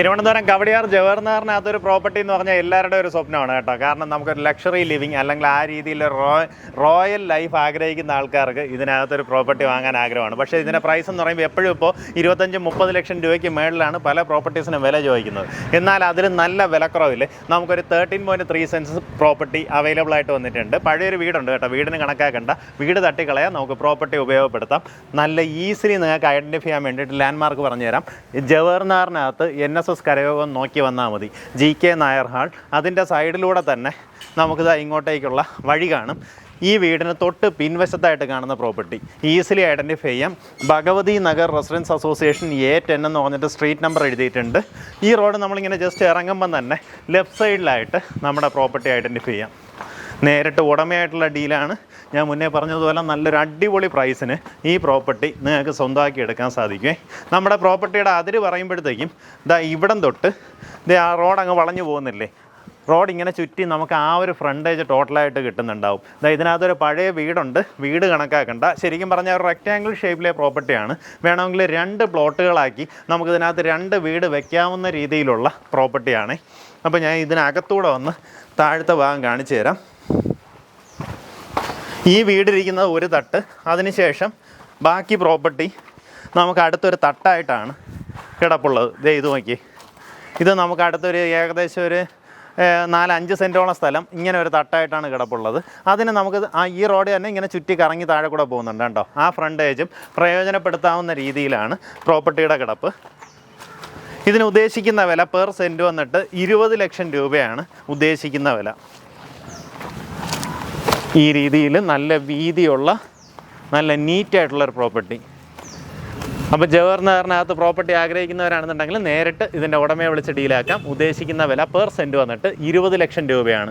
Thiruvananthapuram Kowdiar ജവഹർനഗറിനകത്തൊരു property എന്ന് പറഞ്ഞാൽ എല്ലാവരുടെയും ഒരു സ്വപ്നമാണ് കേട്ടോ. കാരണം നമുക്കൊരു ലക്ഷറി ലിവിങ് അല്ലെങ്കിൽ ആ രീതിയിൽ റോയൽ ലൈഫ് ആഗ്രഹിക്കുന്ന ആൾക്കാർക്ക് ഇതിനകത്തൊരു പ്രോപ്പർട്ടി വാങ്ങാൻ ആഗ്രഹമാണ്. പക്ഷേ ഇതിന്റെ പ്രൈസ് എന്ന് പറയുമ്പോൾ എപ്പോഴും ഇപ്പോൾ ഇരുപത്തഞ്ച് മുപ്പത് ലക്ഷം രൂപയ്ക്ക് മേളിലാണ് പല പ്രോപ്പർട്ടീസിനും വില ചോദിക്കുന്നത്. എന്നാൽ അതിൽ നല്ല വിലക്കുറവിൽ നമുക്കൊരു thirteen point three cents property available ആയിട്ട് വന്നിട്ടുണ്ട്. പഴയൊരു വീടുണ്ട് കേട്ടോ. വീടിന് കണക്കാക്കണ്ട. വീട് തട്ടിക്കളയാൻ നമുക്ക് പ്രോപ്പർട്ടി ഉപയോഗപ്പെടുത്താം. നല്ല ഈസിലി നിങ്ങൾക്ക് ഐഡന്റിഫൈ ചെയ്യാൻ വേണ്ടിയിട്ട് ലാൻഡ് മാർക്ക് പറഞ്ഞുതരാം ജവഹർനാറിനകത്ത് എൻ എസ് എസ് കരയോഗം നോക്കി വന്നാൽ മതി. G K Nair hall. അതിന്റെ സൈഡിലൂടെ തന്നെ നമുക്കിത് ഇങ്ങോട്ടേക്കുള്ള വഴി കാണും. ഈ വീടിന് തൊട്ട് പിൻവശത്തായിട്ട് കാണുന്ന പ്രോപ്പർട്ടി. ഈസിലി ഐഡന്റിഫൈ ചെയ്യാം. Bhagavathi Nagar residence association A ten എന്ന് പറഞ്ഞിട്ട് സ്ട്രീറ്റ് നമ്പർ എഴുതിയിട്ടുണ്ട്. ഈ റോഡ് നമ്മളിങ്ങനെ ജസ്റ്റ് ഇറങ്ങുമ്പം തന്നെ ലെഫ്റ്റ് സൈഡിലായിട്ട് നമ്മുടെ പ്രോപ്പർട്ടി ഐഡന്റിഫൈ ചെയ്യാം. നേരിട്ട് ഉടമയായിട്ടുള്ള ഡീലാണ്. ഞാൻ മുന്നേ പറഞ്ഞതുപോലെ നല്ലൊരു അടിപൊളി പ്രൈസിന് ഈ പ്രോപ്പർട്ടി നിങ്ങൾക്ക് സ്വന്തമാക്കി എടുക്കാൻ സാധിക്കുമേ നമ്മുടെ പ്രോപ്പർട്ടിയുടെ അതിര് പറയുമ്പോഴത്തേക്കും ഇതാ ഇവിടം തൊട്ട് ഇത് ആ റോഡ് അങ്ങ് വളഞ്ഞു പോകുന്നില്ലേ? റോഡ് ഇങ്ങനെ ചുറ്റി നമുക്ക് ആ ഒരു ഫ്രണ്ടേജ് ടോട്ടലായിട്ട് കിട്ടുന്നുണ്ടാവും. ഇതാ ഇതിനകത്തൊരു പഴയ വീടുണ്ട്. വീട് കണക്കാക്കണ്ട. ശരിക്കും പറഞ്ഞാൽ ഒരു റെക്റ്റാങ്കിൾ ഷേപ്പിലെ പ്രോപ്പർട്ടിയാണ് വേണമെങ്കിൽ രണ്ട് പ്ലോട്ടുകളാക്കി നമുക്കിതിനകത്ത് രണ്ട് വീട് വെക്കാവുന്ന രീതിയിലുള്ള പ്രോപ്പർട്ടിയാണ് അപ്പോൾ ഞാൻ ഇതിനകത്തൂടെ വന്ന് താഴത്തെ ഭാഗം കാണിച്ചു തരാം. ഈ വീടിരിക്കുന്നത് ഒരു തട്ട്. അതിനുശേഷം ബാക്കി പ്രോപ്പർട്ടി നമുക്ക് അടുത്തൊരു തട്ടായിട്ടാണ് കിടപ്പുള്ളത്. ദേ ഇത് നോക്കി. ഇത് നമുക്ക് അടുത്തൊരു ഏകദേശം ഒരു നാലഞ്ച് സെന്റോളം സ്ഥലം ഇങ്ങനെ ഒരു തട്ടായിട്ടാണ് കിടപ്പുള്ളത്. അതിന് നമുക്ക് ആ ഈ റോഡ് തന്നെ ഇങ്ങനെ ചുറ്റി കറങ്ങി താഴെ കൂടെ പോകുന്നുണ്ട് കേട്ടോ. ആ ഫ്രണ്ട് ഏജും പ്രയോജനപ്പെടുത്താവുന്ന രീതിയിലാണ് പ്രോപ്പർട്ടിയുടെ കിടപ്പ്. ഇതിന് ഉദ്ദേശിക്കുന്ന വില പെർ സെന്റ് വന്നിട്ട് ഇരുപത് ലക്ഷം രൂപയാണ് ഉദ്ദേശിക്കുന്ന വില. ഈ രീതിയിൽ നല്ല വീതിയുള്ള നല്ല നീറ്റായിട്ടുള്ളൊരു പ്രോപ്പർട്ടി. അപ്പോൾ ജവഹർനഗറിനകത്ത് പ്രോപ്പർട്ടി ആഗ്രഹിക്കുന്നവരാണെന്നുണ്ടെങ്കിൽ നേരിട്ട് ഇതിന്റെ ഉടമയെ വിളിച്ച് ഡീലാക്കാം. ഉദ്ദേശിക്കുന്ന വില പെർ സെന്റ് വന്നിട്ട് ഇരുപത് ലക്ഷം രൂപയാണ്.